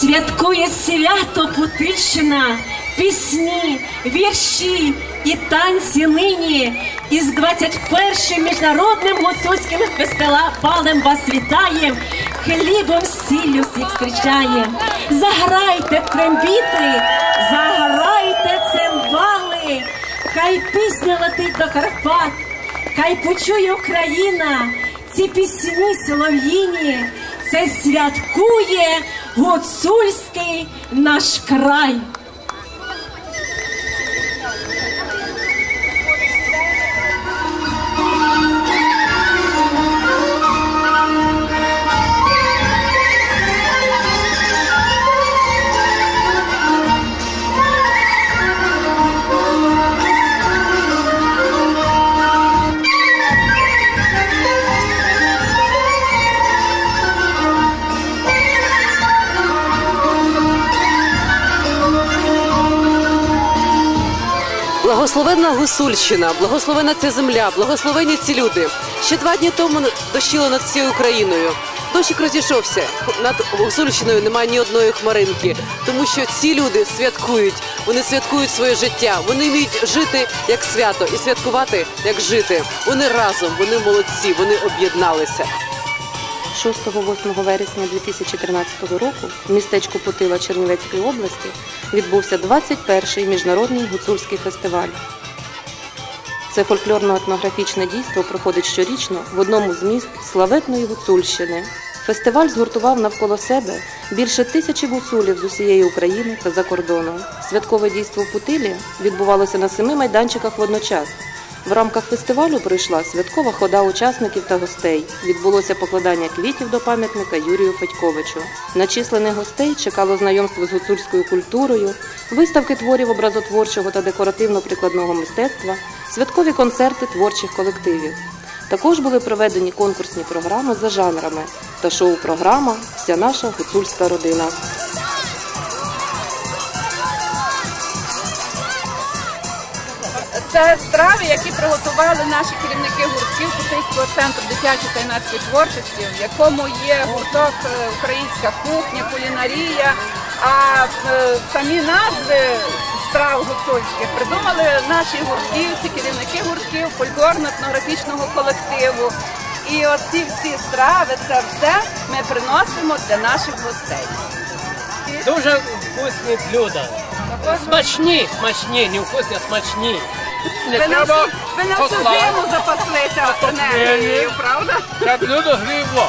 Святкує свято Путильщина, пісні, вірші і танці нині. Із 21 міжнародним гуцульським фестивалем вас вітаєм, хлібом сіллю всіх зустрічаєм. Заграйте трембіти, заграйте цимбали, хай пісня летить до Карпат, хай почує Україна ці пісні солов'їні. Це святкує гуцульський наш край. Благословенна Гусульщина, благословена ця земля, благословені ці люди. Ще два дні тому дощило над всією Україною. Дощик розійшовся. Над Гусульщиною немає ні одної хмаринки, тому що ці люди святкують. Вони святкують своє життя. Вони вміють жити як свято і святкувати як жити. Вони разом, вони молодці, вони об'єдналися. 6-8 вересня 2013 року в містечку Путила Чернівецької області відбувся 21-й міжнародний гуцульський фестиваль. Це фольклорно-етнографічне дійство проходить щорічно в одному з міст славетної Гуцульщини. Фестиваль згуртував навколо себе більше тисячі гуцулів з усієї України та за кордоном. Святкове дійство в Путилі відбувалося на семи майданчиках водночас. В рамках фестивалю пройшла святкова хода учасників та гостей. Відбулося покладання квітів до пам'ятника Юрію Федьковичу. На численних гостей чекало знайомство з гуцульською культурою, виставки творів образотворчого та декоративно-прикладного мистецтва, святкові концерти творчих колективів. Також були проведені конкурсні програми за жанрами та шоу-програма Вся наша гуцульська родина. Це страви, які приготували наші керівники гуртків Путильського центру дитячої та юнацької творчості, в якому є гурток е, Українська кухня, кулінарія. А е, самі назви страв гуцульських придумали наші гуртківці, керівники гуртків фольклорно-етнографічного колективу. І оці всі страви, це все ми приносимо для наших гостей. Дуже вкусні блюда. Смачні, смачні, не вкусні, а смачні. Не на всю, зиму запаслися енергією, правда? Я люблю гріво.